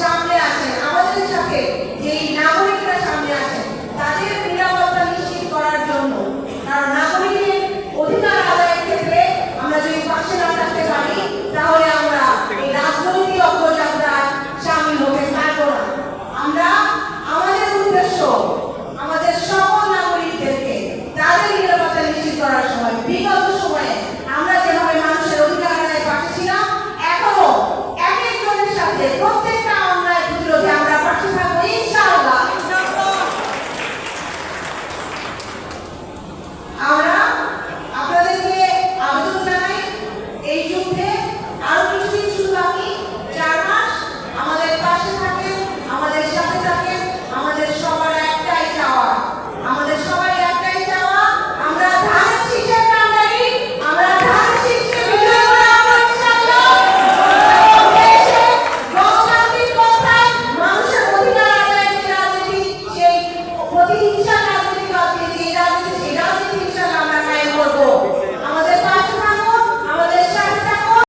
সামনে আসেন আমাদের সাথে যেই নাগরিকরা সামনে আসেন তাদের নিরাপত্তা নিশ্চিত করার জন্য। কারণ নাগরিকের অধিকার আদায়ের ক্ষেত্রে আমরা যদি পাশে না থাকতে পারি, তাহলে আমরা এই রাজনৈতিক অগ্রযাত্রায় সামিল হতে পারব না। আমরা, আমাদের উদ্দেশ্য, আমাদের সকল নাগরিকদেরকে তাদের নিরাপত্তা নিশ্চিত করার সময় বিগত